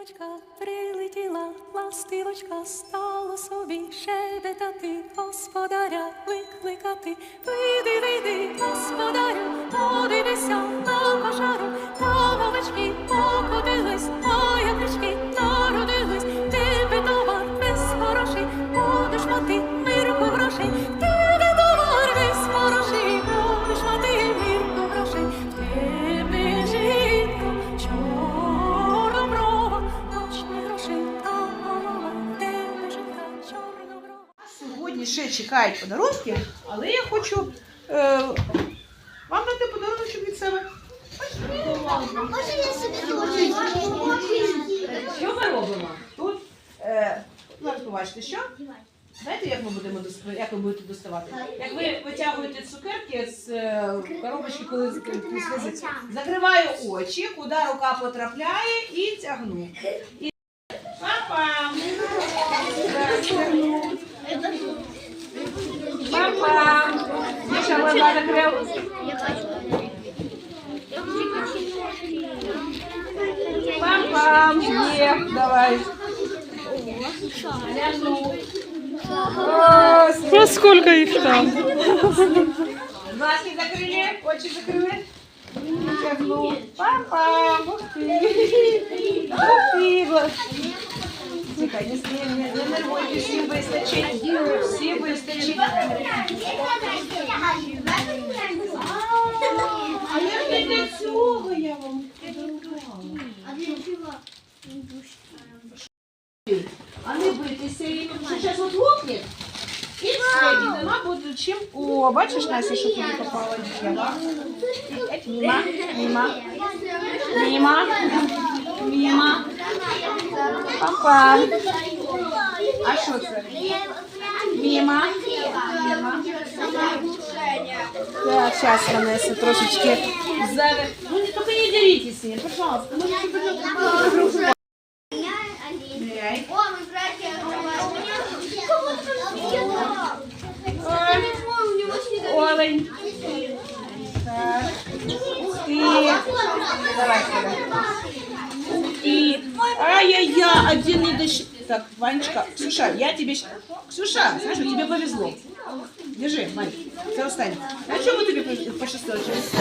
Ластівочка прилетіла, ластівочка стала собі шебетати, господаря викликати. Сьогодні ще чекають подарунки, але я хочу е, вам дати подарунок від себе. Може я собі? Що ми робимо? Тут е, зараз побачите, що? Знаєте, як ми будемо дос- як ви будете доставати? Як ви витягуєте цукерки з е, коробочки, коли з- закриваю очі, куди рука потрапляє і тягну. І Міша, глаза закрив. Папа! Є, давай. Ляжу. Ось. Ну сколько их там? Глазки закрыли, очи закрыли. Тягну. Папа, ух ты. Ух ты. гла- Тихо, не, не, не, не нервуйте, всім вистачить. Всім вистачить. я вам подарувала. А не бийтеся, і зараз от лопне. І все, і нема буде чим. О, бачиш, Настя, що тобі попало дієва? Міма, міма, міма, міма. Папа. А що це? Міма. Міма. Так, сейчас, Ванесса, трошечки завер. Ну, не, только не деритесь с ним, пожалуйста. Ну, мы братья. Олень. Так. Ух ты. Давай сюда. Ух ты. Ай-яй-яй, один не дощ... Так, Ванечка, Ксюша, я тебе... Ксюша, знаешь, тебе повезло. Держи, Вань, це останнє. А чому тобі по- пощастило? Через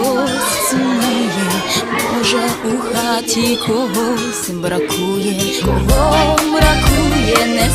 хаті хтось сумує, може у хаті когось бракує, кого бракує, не забудь.